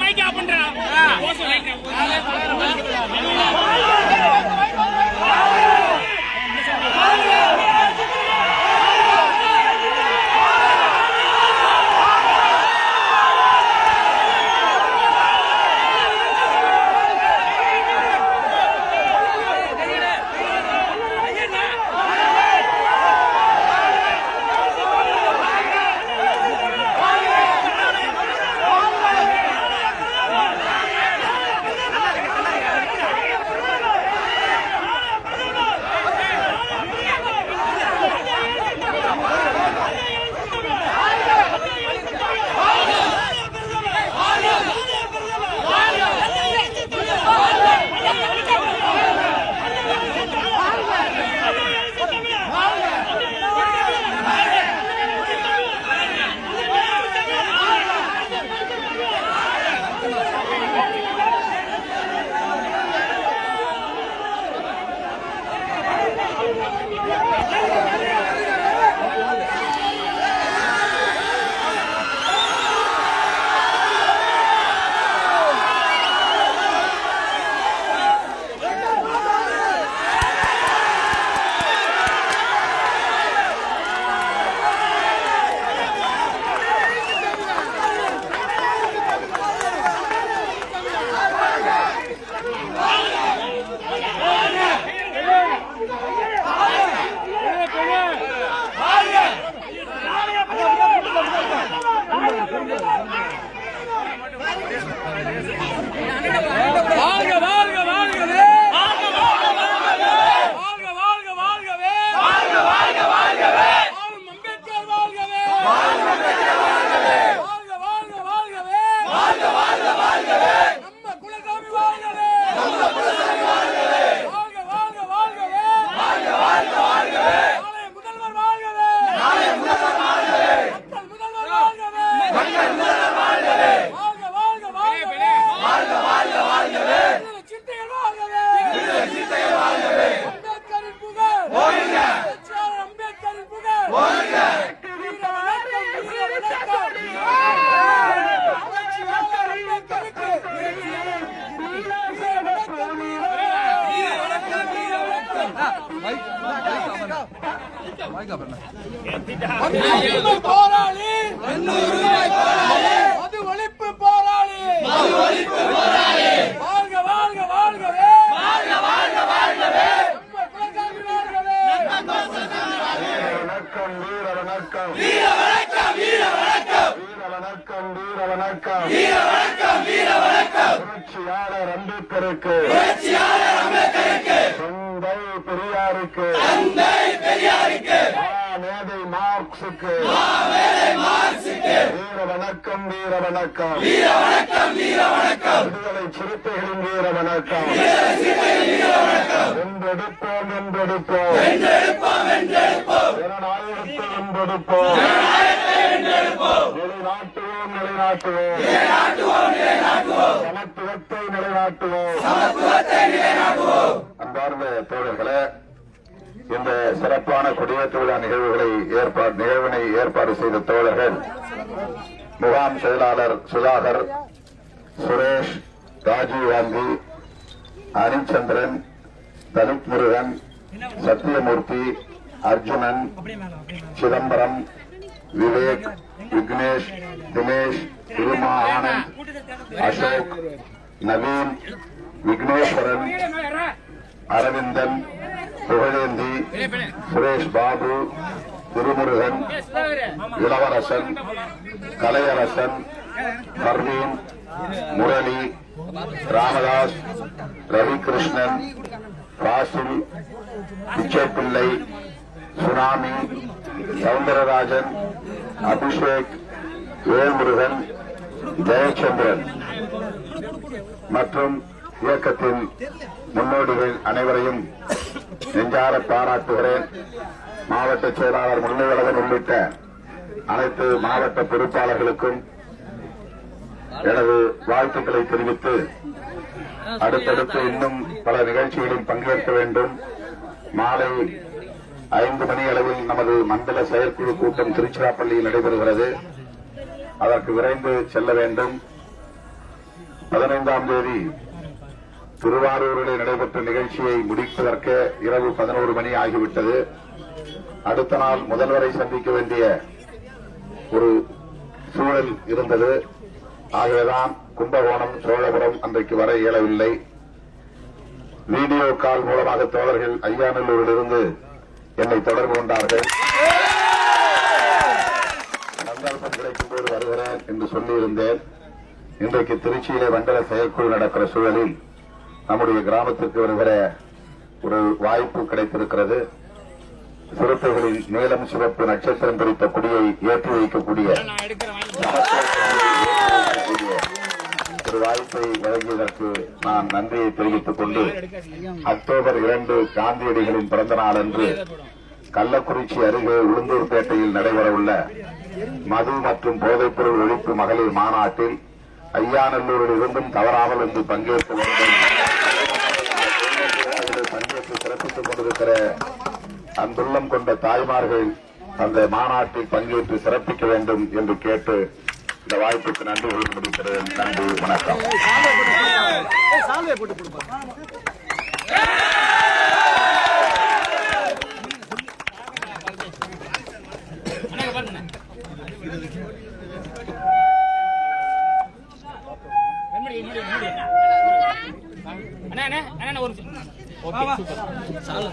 Mic of பண்றா. போராளி மது ஒழிப்பு போராளி வாழ்க வாழ்க வாழ்கவே வாழ்க வாழ்க வாழ்கவே வணக்கம். வீர வணக்கம் வீர வணக்கம் வீர வணக்கம் வீர வணக்கம் வீர வணக்கம் வீர வணக்கம் வீர வணக்கம் புரட்சியாளர் அம்பேத்கருக்கு. புரட்சியாளர் மேதை மார்க்ஸுக்கு. வீர வணக்கம் வீர வணக்கம் வீர வணக்கம் வீர வணக்கம் விடுதலை சிறுத்தைகளின் வீர வணக்கம் வென்றெடுப்போம் வென்றெடுப்போம். ஜனநாயகத்தை வென்றெடுப்போம். நிலைநாட்டுவோம் நிலைநாட்டுவோம். சமத்துவத்தை நிலைநாட்டுவோம். அன்பார்ந்த தோழர்களே இந்த சிறப்பான குடியேற்ற விழா நிகழ்வுகளை ஏற்பாடு நிகழ்வினை ஏற்பாடு செய்த தோழர்கள் முகாம் செயலாளர் சுதாகர் சுரேஷ் ராஜீவ் காந்தி அரிச்சந்திரன் தலித் முருகன் சத்தியமூர்த்தி அர்ஜுனன் சிதம்பரம் விவேக் விக்னேஷ் தினேஷ் திருமா ஆனந்த் அசோக் நவீன் விக்னேஸ்வரன் அரவிந்தன் புகழேந்தி சுரேஷ் பாபு திருமுருகன் இளவரசன் கலையரசன் பர்வீன் முரளி ராமதாஸ் ரவிகிருஷ்ணன் பாசில் பிச்சைப்பிள்ளை சுனாமி சவுந்தரராஜன் அபிஷேக் வேல்முருகன் ஜெயச்சந்திரன். மற்றும் இயக்கத்தின் முன்னோடிகள் அனைவரையும் நெஞ்சார பாராட்டுகிறேன். மாவட்ட செயலாளர் முன்னிவளவன் உள்ளிட்ட அனைத்து மாவட்ட பொறுப்பாளர்களுக்கும் எனது வாழ்த்துக்களை தெரிவித்து அடுத்தடுத்து இன்னும் பல நிகழ்ச்சிகளில் பங்கேற்க வேண்டும். மாலை ஐந்து மணி அளவில் நமது மண்டல செயற்குழு கூட்டம் திருச்சிராப்பள்ளியில் நடைபெறுகிறது. அதற்கு விரைந்து செல்ல வேண்டும். பதினைந்தாம் தேதி திருவாரூரில் நடைபெற்ற நிகழ்ச்சியை முடிப்பதற்கு இரவு பதினோரு மணி ஆகிவிட்டது. அடுத்த நாள் முதல்வரை சந்திக்க வேண்டிய ஒரு சூழல் இருந்தது. ஆகவேதான் கும்பகோணம் சோழபுரம் அன்றைக்கு வர இயலவில்லை. வீடியோ கால் மூலமாக தோழர்கள் ஐயாநல்லூரில் இருந்து என்னை தொடர்பு கொண்டார்கள். சந்தர்ப்பம் கிடைக்கும் போது வருகிறேன் என்று சொல்லியிருந்தேன். இன்றைக்கு திருச்சியிலே மண்டல செயற்குழு நடக்கிற சூழலில் நம்முடைய கிராமத்திற்கு வருகிற ஒரு வாய்ப்பு கிடைத்திருக்கிறது. சிறுத்தைகளில் நீளம் சிவப்பு நட்சத்திரம் பிடித்த கொடியை ஏற்றி வைக்கக்கூடிய ஒரு வாய்ப்பை வழங்கியதற்கு நான் நன்றியை தெரிவித்துக் கொண்டு அக்டோபர் இரண்டு காந்தியடிகளின் பிறந்த நாள் அன்று கள்ளக்குறிச்சி அருகே உளுந்தூர்பேட்டையில் நடைபெறவுள்ள மது மற்றும் போதைப்பொருள் ஒழிப்பு மகளிர் மாநாட்டில் ஐயாநல்லூரில் இருந்தும் தவறாமல் இன்று பங்கேற்க வேண்டும். சிறப்பித்துக் கொண்டிருக்கிற அன்புள்ளம் கொண்ட தாய்மார்கள் அந்த மாநாட்டில் பங்கேற்று சிறப்பிக்க வேண்டும் என்று கேட்டு இந்த வாய்ப்புக்கு நன்றி கூறி முடிக்கிறேன் நன்றி வணக்கம். 我吧出，了？